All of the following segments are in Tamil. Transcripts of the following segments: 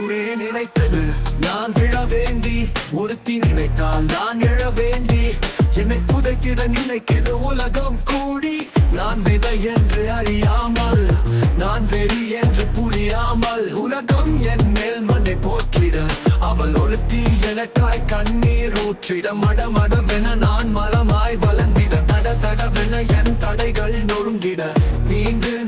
ஊரே நினைத்தது நான் விழ வேண்டி ஒருத்தி நினைத்தால் நான் எழ வேண்டி. என்னை புதைத்திட நினைக்கிற உலகம் கூடி. நான் விதை என்று அறியாமல் நான் வெறி என்று புரியாமல் உலகம் என் மேல் மண்ணை போற்றிட. அவள் ஒருத்தி எனக்காய் கண்ணீர் ஊற்றிட மடமடவென நான் மரமாய் வளர்ந்திட. தட தடவென என் தடைகள் நொறுங்கிட. மீண்டு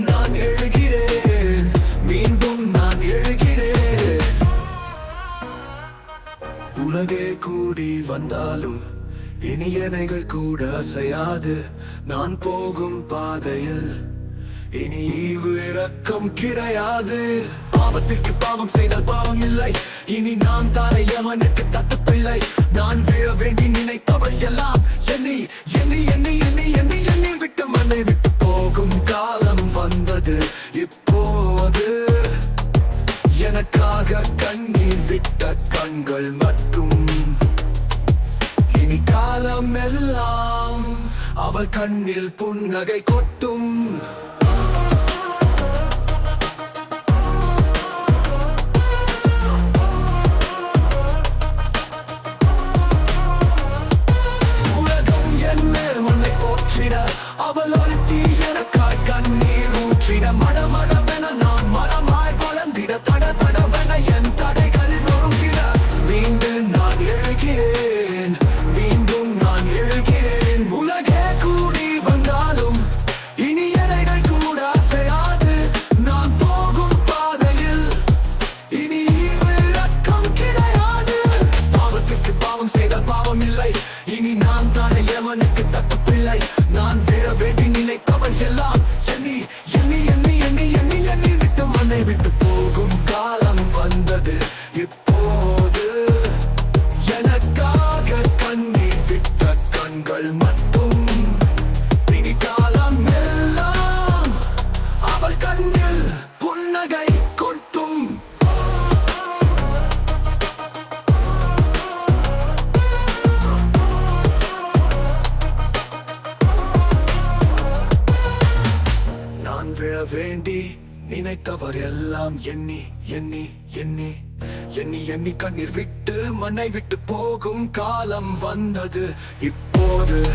உலகே கூடி வந்தாலும் இனியனைகள் கூட அசையாது. நான் போகும் பாதையில் இனி ஈவு இரக்கம் கிடையாது. பாவத்திற்கு பாவம் செய்தால் பாவம் இல்லை. இனி நான் தானே யமனுக்கு தத்து பிள்ளை. நான் கண்கள் மட்டும். இனி காலம் எல்லாம் அவள் கண்ணில் புன்னகை கொட்டும். கண்கள் மட்டும் இனி எல்லாம் அவள் கண்ணில் புன்னகை கொட்டும். நான் விழ வேண்டி நினைத்தவர் எல்லாம் எண்ணி எண்ணி எண்ணி எண்ணி எண்ணி கண்ணீர் விட்டு மண்ணை விட்டு போகும் காலம் வந்தது. இப்போது